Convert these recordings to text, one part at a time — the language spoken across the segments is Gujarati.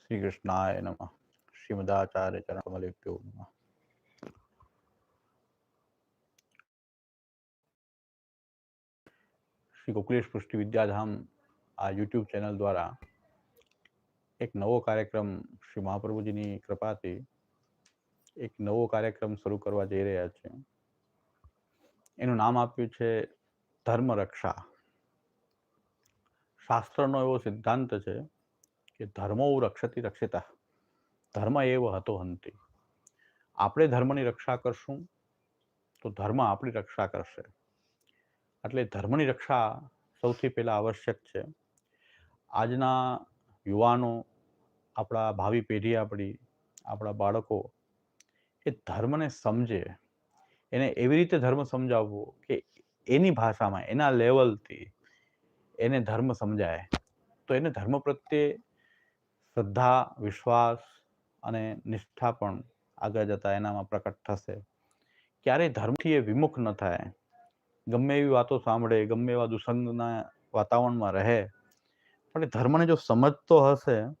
શ્રી કૃષ્ણાય નમઃ. શ્રીમદાચાર્ય ચરણકમલેભ્યો નમઃ. શ્રી ગોકુલેશ પુષ્ટિ વિદ્યાધામ આ યુટ્યુબ ચેનલ દ્વારા એક નવો કાર્યક્રમ શ્રી મહાપ્રભુજીની કૃપાથી એક નવો કાર્યક્રમ શરૂ કરવા જઈ રહ્યા છે. એનું નામ આપ્યું છે ધર્મ રક્ષા શાસ્ત્રનો એવો સિદ્ધાંત છે કે ધર્મો રક્ષતી રક્ષિતા, ધર્મ એવ હતો હંતી. આપણે ધર્મની રક્ષા કરશું તો ધર્મ આપણી રક્ષા કરશે. એટલે ધર્મની રક્ષા સૌથી પહેલાં આવશ્યક છે. આજના યુવાનો, આપણા ભાવિ પેઢી આપણી, આપણા બાળકો એ ધર્મને સમજે. એને એવી રીતે ધર્મ સમજાવવો કે એની ભાષામાં, એના લેવલથી એને ધર્મ સમજાય. તો એને ધર્મ પ્રત્યે શ્રદ્ધા, વિશ્વાસ અને નિષ્ઠા પણ આગળ જતા એનામાં પ્રકટ થશે. ક્યારેય ધર્મથી એ વિમુખ ન થાય. ગમે એવી વાતો સાંભળે, ગમે એવા દુસંગના વાતાવરણમાં રહે, પણ એ ધર્મને જો સમજતો હશે,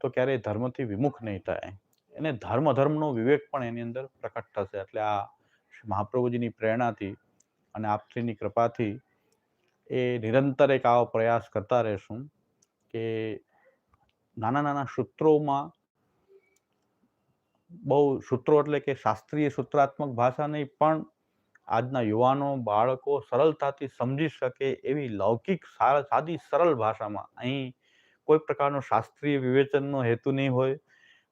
તો ક્યારેય ધર્મથી વિમુખ નહીં થાય. એને ધર્મ ધર્મનો વિવેક પણ એની અંદર પ્રકટ થશે. એટલે આ મહાપ્રભુજીની પ્રેરણાથી અને આપશ્રીની કૃપાથી એ નિરંતર એક આવો પ્રયાસ કરતા રહેશું કે નાના નાના સૂત્રોમાં બહુ સૂત્રો એટલે કે શાસ્ત્રીય સૂત્રાત્મક ભાષા નહીં, પણ આજના યુવાનો, બાળકો સરળતાથી સમજી શકે એવી લૌકિક સાદી, સરળ ભાષામાં. અહીં કોઈ પ્રકારનો શાસ્ત્રીય વિવેચનનો હેતુ નહીં હોય,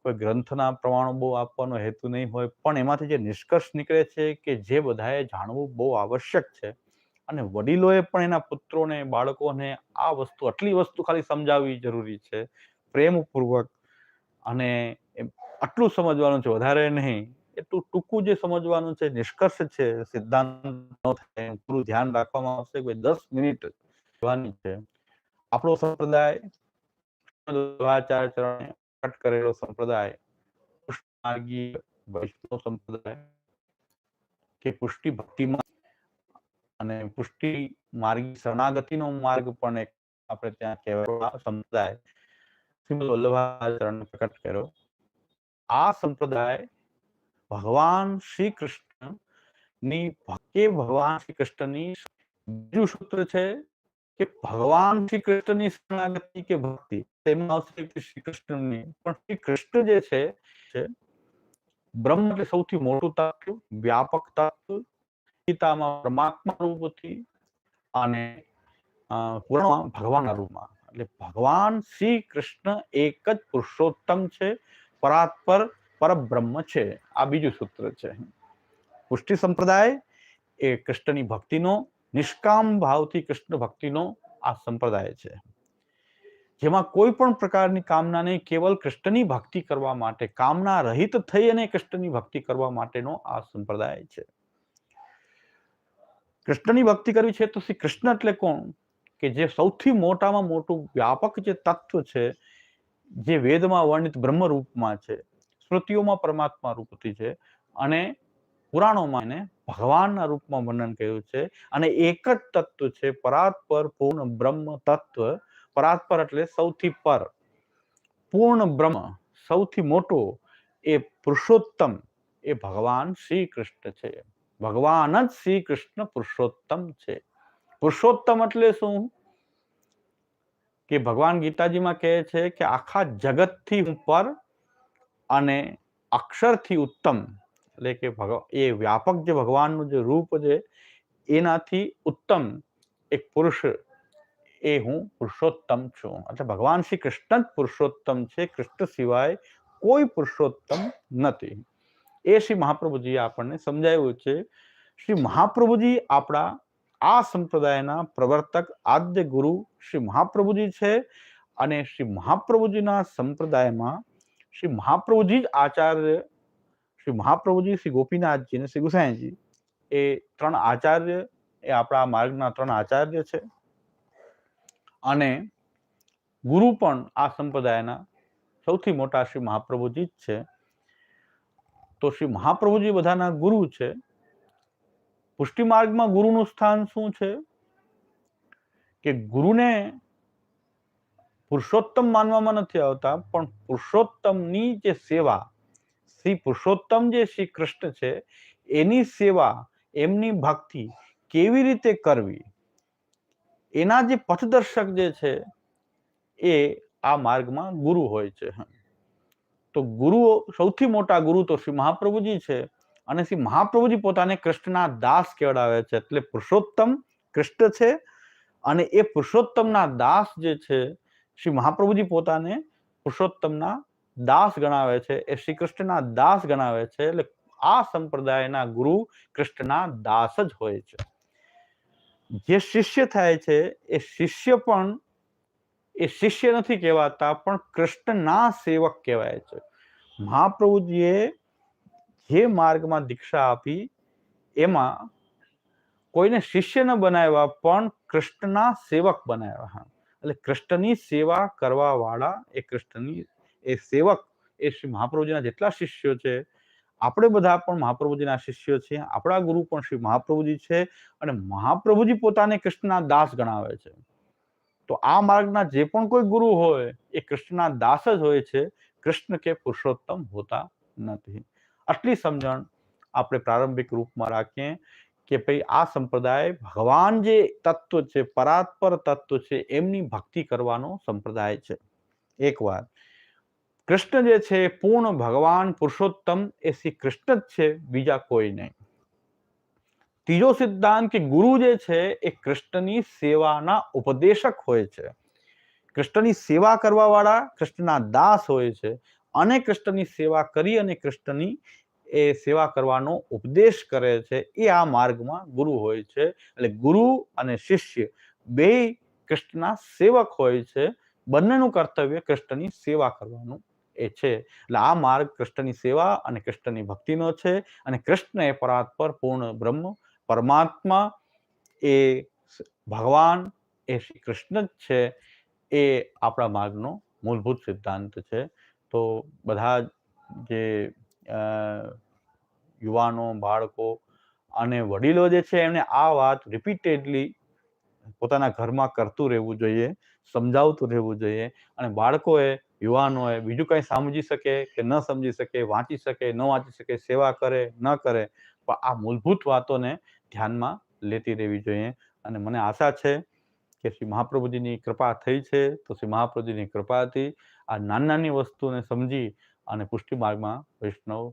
કોઈ ગ્રંથના પ્રમાણો બહુ આપવાનો હેતુ નહીં હોય, પણ એમાંથી જે નિષ્કર્ષ નીકળે છે કે જે બધાએ જાણવું બહુ આવશ્યક છે અને વડીલોએ પણ એના પુત્રોને, બાળકોને આ વસ્તુ, આટલી વસ્તુ ખાલી સમજાવવી જરૂરી છે. પ્રેમપૂર્વક અને આટલું સમજવાનું છે, વધારે નહીં. એટલું ટૂંકું જે સમજવાનું છે, નિષ્કર્ષ છે સિદ્ધાંત પૂરું ધ્યાન રાખવામાં આવશે કે દસ મિનિટ જોવાની છે. આપણો સંપ્રદાય કરેલો સંપ્રદાય માર્ગી વૈષ્ણવ સંપ્રદાય કે પુષ્ટિ ભક્તિમાં અને પુષ્ટિ માર્ગ, શરણાગતિનો માર્ગ પણ એક આપણે ત્યાં કહેવાય સંપ્રદાય શ્રીમદ વલ્લભાચરણ પ્રકટ કર્યો. આ સંપ્રદાય ભગવાન શ્રી કૃષ્ણ ભગવાન શ્રી કૃષ્ણની બીજું સૂત્ર છે કે ભગવાન શ્રી કૃષ્ણની શરણાગતિ કે ભક્તિ. તેમાં આવશે શ્રી કૃષ્ણની, પણ શ્રી કૃષ્ણ જે છે, બ્રહ્મ એટલે સૌથી મોટું તત્વ, વ્યાપક તત્વ ગીતામાં પરમાત્મા રૂપથી અને પુરાણમાં ભગવાનના રૂપમાં. એટલે ભગવાન શ્રી કૃષ્ણ એક જ પુરુષોત્તમ છે, પરાત્પર પરબ્રહ્મ છે. આ બીજું સૂત્ર છે. પુષ્ટિ સંપ્રદાય એ કૃષ્ણની ભક્તિનો, નિષ્કામ ભાવથી કૃષ્ણ ભક્તિનો આ સંપ્રદાય છે. જેમાં કોઈ પણ પ્રકારની કામના નહીં, કેવલ કૃષ્ણની ભક્તિ કરવા માટે, કામના રહિત થઈ અને કૃષ્ણની ભક્તિ કરવા માટેનો આ સંપ્રદાય છે. કૃષ્ણની ભક્તિ કરવી છે તો શ્રી કૃષ્ણ એટલે કોણ? કે જે સૌથી મોટામાં મોટું વ્યાપક જે તત્વ છે, જે વેદમાં વર્ણિત બ્રહ્મ રૂપમાં છે સ્મૃતિઓમાં પરમાત્મા રૂપથી છે અને પુરાણોમાં એને ભગવાનના રૂપમાં વર્ણન કર્યું છે અને એક જ તત્વ છે પરાત્પર, પૂર્ણ બ્રહ્મ તત્વ. પરાત્પર એટલે સૌથી પર. પૂર્ણ બ્રહ્મ સૌથી મોટો એ પુરુષોત્તમ એ ભગવાન શ્રી કૃષ્ણ છે. ભગવાન જ શ્રી કૃષ્ણ પુરુષોત્તમ છે. પુરુષોત્તમ એટલે શું? કે ભગવાન ગીતાજીમાં કહે છે કે આખા જગતથી ઉપર અને અક્ષરથી ઉત્તમ. એટલે કે એ વ્યાપક જે ભગવાનનું જે રૂપ છે, એનાથી ઉત્તમ એક પુરુષ એ હું પુરુષોત્તમ છું. એટલે ભગવાન શ્રી કૃષ્ણ જ પુરુષોત્તમ છે. કૃષ્ણ સિવાય કોઈ પુરુષોત્તમ નથી. એ શ્રી મહાપ્રભુજીએ આપણને સમજાવ્યું છે. શ્રી મહાપ્રભુજી આપણા, આ સંપ્રદાયના પ્રવર્તક, આદ્ય ગુરુ શ્રી મહાપ્રભુજી છે અને શ્રી મહાપ્રભુજીના સંપ્રદાયમાં શ્રી મહાપ્રભુજી જ આચાર્ય, શ્રી મહાપ્રભુજી શ્રી ગોપીનાથજી અને શ્રી ગુસાઈજી એ ત્રણ આચાર્ય, એ આપણા માર્ગના ત્રણ આચાર્ય છે. અને ગુરુ પણ આ સંપ્રદાયના સૌથી મોટા શ્રી મહાપ્રભુજી જ છે. તો શ્રી મહાપ્રભુજી બધાના ગુરુ છે. પુષ્ટિ માર્ગમાં ગુરુનું સ્થાન શું છે? કે ગુરુને પુરુષોત્તમ માનવામાં નથી આવતા, પણ પુરુષોત્તમની જે સેવા, શ્રી પુરુષોત્તમ જે શ્રી કૃષ્ણ છે, એની સેવા, એમની ભક્તિ કેવી રીતે કરવી? એના જે પથદર્શક જે છે, એ આ માર્ગમાં ગુરુ હોય છે. તો ગુરુઓ, સૌથી મોટા ગુરુ તો શ્રી મહાપ્રભુજી છે. અને શ્રી મહાપ્રભુજી પોતાને કૃષ્ણના દાસ કહેવડાવે છે. એટલે પુરુષોત્તમ કૃષ્ણ છે અને એ પુરુષોત્તમના દાસ જે છે, શ્રી મહાપ્રભુજી પોતાને પુરુષોત્તમના દાસ ગણાવે છે. એ શ્રી કૃષ્ણના દાસ ગણાવે છે. એટલે આ સંપ્રદાયના ગુરુ કૃષ્ણના દાસ જ હોય છે. જે શિષ્ય થાય છે, એ શિષ્ય પણ એ શિષ્ય નથી કહેવાતા, પણ કૃષ્ણના સેવક કહેવાય છે. મહાપ્રભુજીએ જે માર્ગમાં દીક્ષા આપી, એમાં કોઈને શિષ્ય ન બનાવ્યા, પણ કૃષ્ણના સેવક બનાવ્યા એટલે કૃષ્ણની સેવા કરવા વાળા એ કૃષ્ણની, એ સેવક, એ શ્રી મહાપ્રભુજીના જેટલા શિષ્યો છે, આપણે બધા પણ મહાપ્રભુજીના શિષ્યો છીએ, આપણા ગુરુ પણ શ્રી મહાપ્રભુજી છે, અને મહાપ્રભુજી પોતાને કૃષ્ણના દાસ ગણાવે છે. તો આ માર્ગના જે પણ કોઈ ગુરુ હોય, એ કૃષ્ણના દાસ જ હોય છે. કૃષ્ણ કે પુરુષોત્તમ હોતા નથી. આટલી સમજણ આપણે પ્રારંભિક રૂપમાં રાખીએ કે ભાઈ, આ સંપ્રદાય ભગવાન જે તત્વ છે, પરાત્પર તત્વ છે, એમની ભક્તિ કરવાનો સંપ્રદાય છે. એક વાત. કૃષ્ણ જે છે પૂર્ણ ભગવાન પુરુષોત્તમ એ શ્રી કૃષ્ણ જ છે, બીજા કોઈ નહીં. ત્રીજો સિદ્ધાંત કે ગુરુ જે છે એ કૃષ્ણની સેવાના ઉપદેશક હોય છે. કૃષ્ણની સેવા કરવા વાળા કૃષ્ણના દાસ હોય છે અને કૃષ્ણની સેવા કરી અને કૃષ્ણની એ સેવા કરવાનો ઉપદેશ કરે છે એ આ માર્ગમાં ગુરુ હોય છે. એટલે ગુરુ અને શિષ્ય બે કૃષ્ણના સેવક હોય છે. બંનેનું કર્તવ્ય કૃષ્ણની સેવા કરવાનું એ છે. એટલે આ માર્ગ કૃષ્ણની સેવા અને કૃષ્ણની ભક્તિનો છે અને કૃષ્ણ એ પરાત્પર પૂર્ણ બ્રહ્મ પરમાત્મા એ ભગવાન, એ શ્રી કૃષ્ણ જ છે, એ આપણા માર્ગનો મૂળભૂત સિદ્ધાંત છે. તો બધા જે યુવાનો, બાળકો અને વડીલો જે છે, એમને આ વાત રિપીટેડલી પોતાના ઘરમાં કરતું રહેવું જોઈએ, સમજાવતું રહેવું જોઈએ અને બાળકોએ, યુવાનોએ બીજું કંઈ સમજી શકે કે ન સમજી શકે, વાંચી શકે, ન વાંચી શકે, સેવા કરે, ન કરે, પણ આ મૂળભૂત વાતોને ધ્યાનમાં લેતી રહેવી જોઈએ. અને મને આશા છે કે શ્રી મહાપ્રભુજીની કૃપા થઈ છે. તો શ્રી મહાપ્રભુજીની કૃપાથી આ નાની નાની વસ્તુને સમજી અને પુષ્ટિ માર્ગમાં વૈષ્ણવ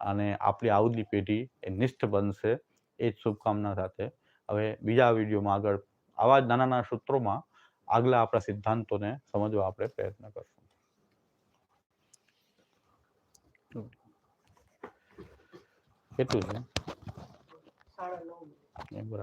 અને આપણી આવતી પેઢી એ નિષ્ઠ બનશે. એ જ શુભકામના સાથે. હવે બીજા વિડીયોમાં આગળ આવા જ નાના નાના સૂત્રોમાં આગલા આપણા સિદ્ધાંતોને સમજવા આપણે પ્રયત્ન કરશું. કેટલું છે? સાડા નવ એ બરાબર